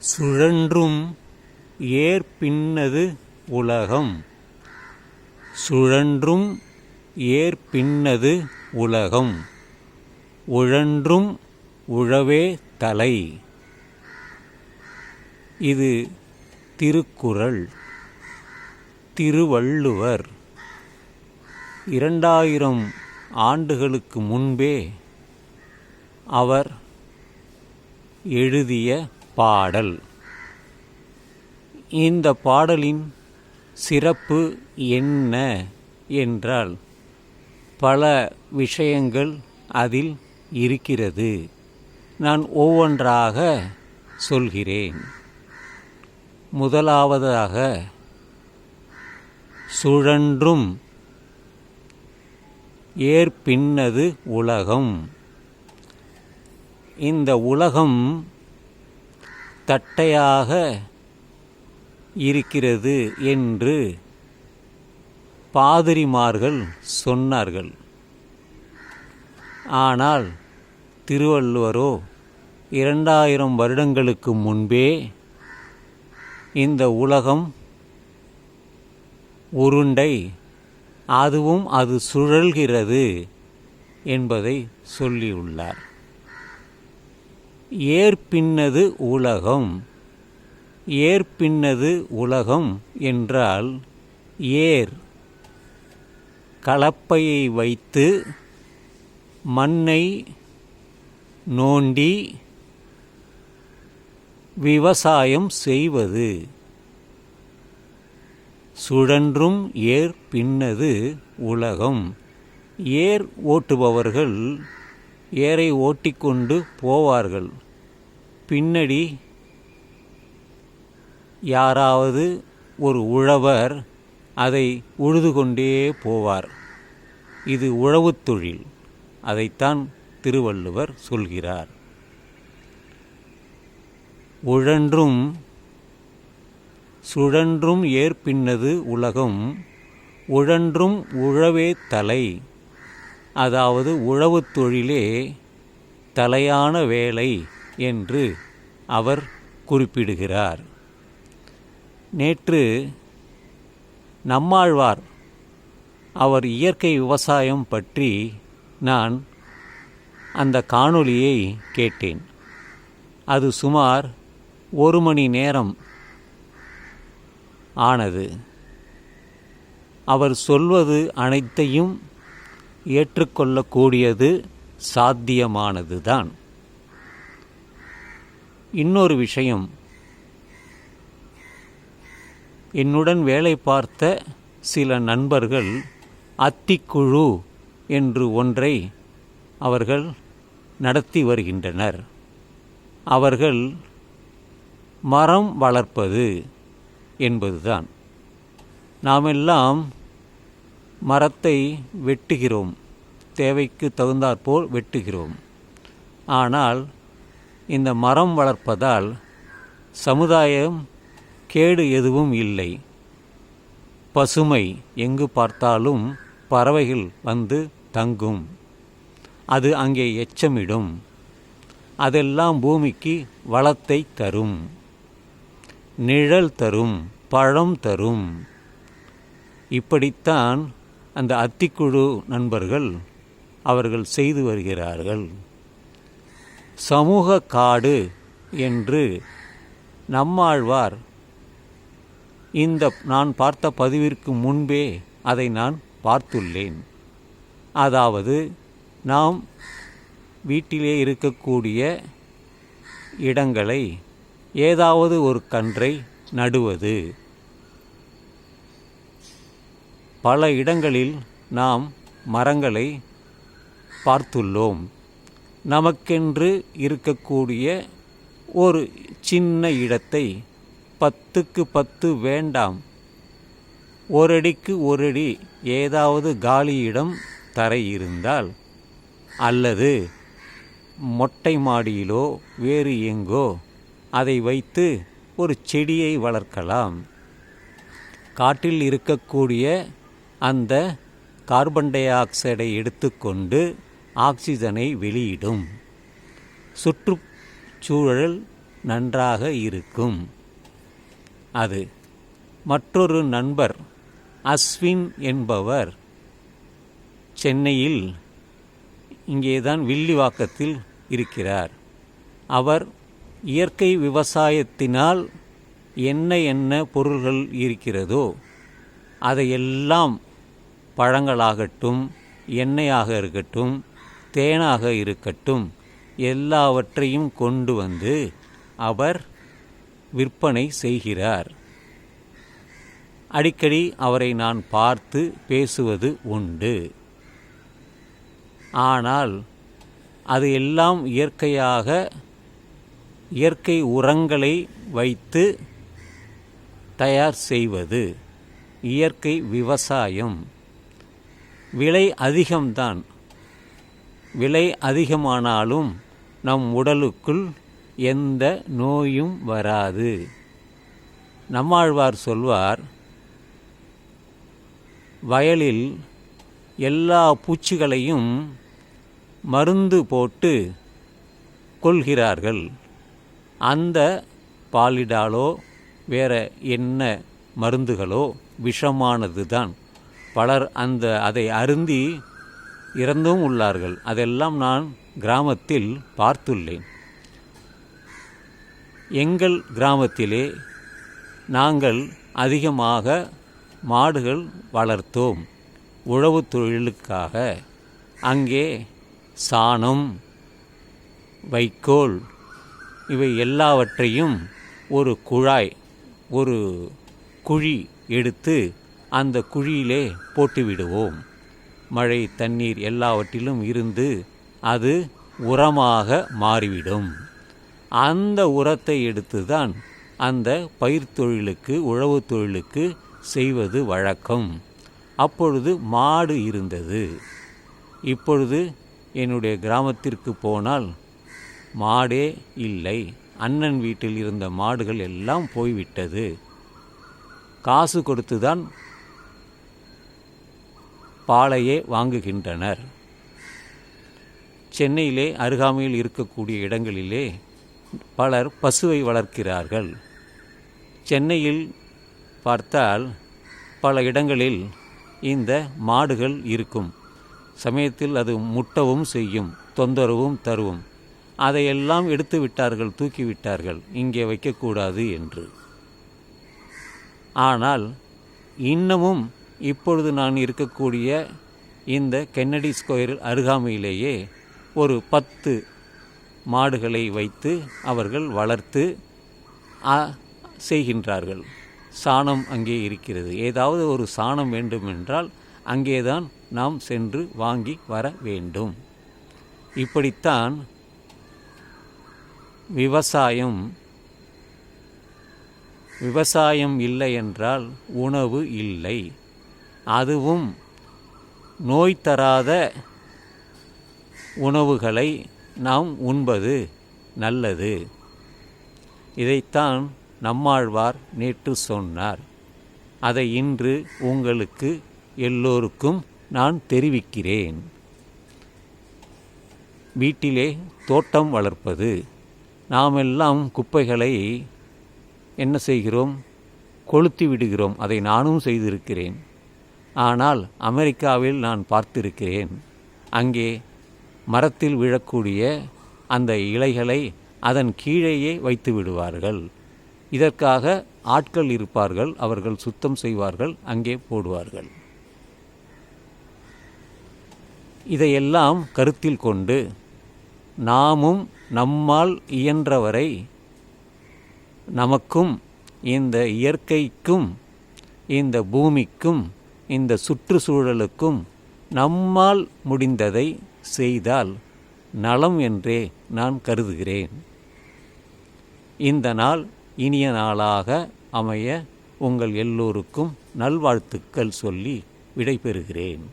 சுழன்றும் ஏற்பின்னது உலகம். சுழன்றும் ஏற்பின்னது உலகம். உழன்றும் உழவே தலை. இது திருக்குறள். திருவள்ளுவர். இரண்டாயிரம் ஆண்டுகளுக்கு முன்பே அவர் எழுதிய பாடல். இந்த பாடலின் சிறப்பு என்ன என்றால் பல விஷயங்கள் அதில் இருக்கிறது. நான் ஒவ்வொன்றாக சொல்கிறேன். முதலாவதாக சுழன்றும் ஏற்பின்னது உலகம். இந்த உலகம் தட்டையாக இருக்கிறது என்று பாதிரிமார்கள் சொன்னார்கள். ஆனால் திருவள்ளுவரோ இரண்டாயிரம் வருடங்களுக்கு முன்பே இந்த உலகம் உருண்டை அதுவும் அது சுழல்கிறது என்பதை சொல்லியுள்ளார். ஏற்பின்னது உலகம். ஏற்பின்னது உலகம் என்றால் ஏர். கலப்பையை வைத்து மண்ணை நோண்டி விவசாயம் செய்வது. சுழன்றும் ஏர் பின்னது உலகம். ஏர் ஓட்டுபவர்கள் ஏரை ஓட்டிக்கொண்டு போவார்கள். பின்னடி யாராவது ஒரு உழவர் அதை உழுது கொண்டே போவார். இது உழவுத் தொழில். அதைத்தான் திருவள்ளுவர் சொல்கிறார். உழன்றும் சுழன்றும் ஏற்பின்னது உலகம் உழன்றும் உழவே தலை அதாவது உழவுத் தொழிலே தலையான வேலை என்று அவர் குறிப்பிடுகிறார். நேற்று நம்மாழ்வார் அவர் இயற்கை விவசாயம் பற்றி நான் அந்த காணொளியை கேட்டேன். அது சுமார் ஒரு மணி நேரம் ஆனது. அவர் சொல்வது அனைத்தையும் ஏற்றுக்கொள்ளக்கூடியது சாத்தியமானது தான் இன்னொரு விஷயம். என்னுடன் வேலை பார்த்த சில நண்பர்கள் அத்திக்குழு என்று ஒன்றை அவர்கள் நடத்தி வருகின்றனர். அவர்கள் மரம் வளர்ப்பது என்பதுதான். நாமெல்லாம் மரத்தை வெட்டுகிறோம். தேவைக்கு தகுந்தாற்போல் வெட்டுகிறோம். ஆனால் இந்த மரம் வளர்ப்பதால் சமுதாயம் கேடு எதுவும் இல்லை. பசுமை எங்கு பார்த்தாலும் பறவைகள் வந்து தங்கும். அது அங்கே எச்சமிடும். அதெல்லாம் பூமிக்கு வளத்தை தரும். நிழல் தரும் பழம் தரும். இப்படித்தான் அந்த அத்திக்குழு நண்பர்கள் அவர்கள் செய்து வருகிறார்கள். சமூக காடு என்று நம்மாழ்வார் இந்த நான் பார்த்த பதிவிற்கு முன்பே அதை நான் பார்த்துள்ளேன். அதாவது நாம் வீட்டிலே இருக்கக்கூடிய இடங்களை ஏதாவது ஒரு கன்றை நடுவது. பல இடங்களில் நாம் மரங்களை பார்த்துள்ளோம். நமக்கென்று இருக்கக்கூடிய ஒரு சின்ன இடத்தை பத்துக்கு பத்து வேண்டாம். ஒரடிக்கு ஒரு அடி ஏதாவது காலியிடம் தரை இருந்தால் அல்லது மொட்டை மாடியிலோ வேறு எங்கோ அதை வைத்து ஒரு செடியை வளர்க்கலாம். காட்டில் இருக்கக்கூடிய அந்த கார்பன் டை ஆக்சைடை எடுத்துக்கொண்டு ஆக்சிஜனை வெளியிடும். சுற்றுச்சூழல் நன்றாக இருக்கும். அது மற்றொரு நண்பர் அஸ்வின் என்பவர் சென்னையில் இங்கேதான் வில்லிவாக்கத்தில் இருக்கிறார். அவர் இயற்கை விவசாயத்தினால் என்ன என்ன பொருள்கள் இருக்கிறதோ அதையெல்லாம் பழங்களாகட்டும் எண்ணெயாக இருக்கட்டும் தேனாக இருக்கட்டும் எல்லாவற்றையும் கொண்டு வந்து அவர் விற்பனை செய்கிறார். அடிக்கடி அவரை நான் பார்த்து பேசுவது உண்டு. ஆனால் அது எல்லாம் இயற்கையாக இயற்கை உரங்களை வைத்து தயார் செய்வது இயற்கை விவசாயம். விலை அதிகம்தான். விலை அதிகமானாலும் நம் உடலுக்குள் எந்த நோயும் வராது. நம்மாழ்வார் சொல்வார் வயலில் எல்லா பூச்சிகளையும் மருந்து போட்டு கொள்கிறார்கள். அந்த பாலிடாலோ வேற என்ன மருந்துகளோ விஷமானது தான் பலர் அந்த அதை அருந்தி இறந்தும் உள்ளார்கள். அதெல்லாம் நான் கிராமத்தில் பார்த்துள்ளேன். எங்கள் கிராமத்திலே நாங்கள் அதிகமாக மாடுகள் வளர்த்தோம். உழவு தொழிலுக்காக. அங்கே சாணம் வைக்கோல் இவை எல்லாவற்றையும் ஒரு குழாய் ஒரு குழி எடுத்து அந்த குழியிலே போட்டுவிடுவோம். மழை தண்ணீர் எல்லாவற்றிலும் இருந்து அது உரமாக மாறிவிடும். அந்த உரத்தை எடுத்து தான் அந்த பயிர் தொழிலுக்கு உழவு தொழிலுக்கு செய்வது வழக்கம். அப்பொழுது மாடு இருந்தது. இப்பொழுது என்னுடைய கிராமத்திற்கு போனால் மாடே இல்லை. அண்ணன் வீட்டில் இருந்த மாடுகள் எல்லாம் போய்விட்டது. காசு கொடுத்து தான் பாலையே வாங்குகின்றனர். சென்னையிலே அருகாமையில் இருக்கக்கூடிய இடங்களிலே பலர் பசுவை வளர்க்கிறார்கள். சென்னையில் பார்த்தால் பல இடங்களில் இந்த மாடுகள் இருக்கும். சமயத்தில் அது முட்டவும் செய்யும் தொந்தரவும் தருவும் அதையெல்லாம் எடுத்து விட்டார்கள் தூக்கிவிட்டார்கள் இங்கே வைக்கக்கூடாது என்று. ஆனால் இன்னமும் இப்பொழுது நான் இருக்கக்கூடிய இந்த கென்னடி ஸ்கொயர் அருகாமையிலேயே ஒரு பத்து மாடுகளை வைத்து அவர்கள் வளர்த்து செய்கின்றார்கள். சாணம் அங்கே இருக்கிறது. ஏதாவது ஒரு சாணம் வேண்டுமென்றால் அங்கேதான் நாம் சென்று வாங்கி வர வேண்டும். இப்படித்தான் விவசாயம் விவசாயம் இல்லை என்றால் உணவு இல்லை. அதுவும் நோய் தராத உணவுகளை நாம் உண்பது நல்லது. இதைத்தான் நம்மாழ்வார் நேற்று சொன்னார். அதை இன்று உங்களுக்கு எல்லோருக்கும் நான் தெரிவிக்கிறேன். வீட்டிலே தோட்டம் வளர்ப்பது நாமெல்லாம் குப்பைகளை என்ன செய்கிறோம்? கொளுத்தி விடுகிறோம். அதை நானும் செய்திருக்கிறேன். ஆனால் அமெரிக்காவில் நான் பார்த்திருக்கிறேன். அங்கே மரத்தில் விழக்கூடிய அந்த இலைகளை அதன் கீழேயே வைத்து விடுவார்கள். இதற்காக ஆட்கள் இருப்பார்கள் அவர்கள் சுத்தம் செய்வார்கள் அங்கே போடுவார்கள். இதையெல்லாம் கருத்தில் கொண்டு நாமும் நம்மால் இயன்றவரை நமக்கும் இந்த இயற்கைக்கும் இந்த பூமிக்கும் இந்த சுற்றுச்சூழலுக்கும் நம்மால் முடிந்ததை செய்தால் நலம் என்றே நான் கருதுகிறேன். இந்த நாள் இனிய நாளாக அமைய உங்கள் எல்லோருக்கும் நல்வாழ்த்துக்கள் சொல்லி விடைபெறுகிறேன்.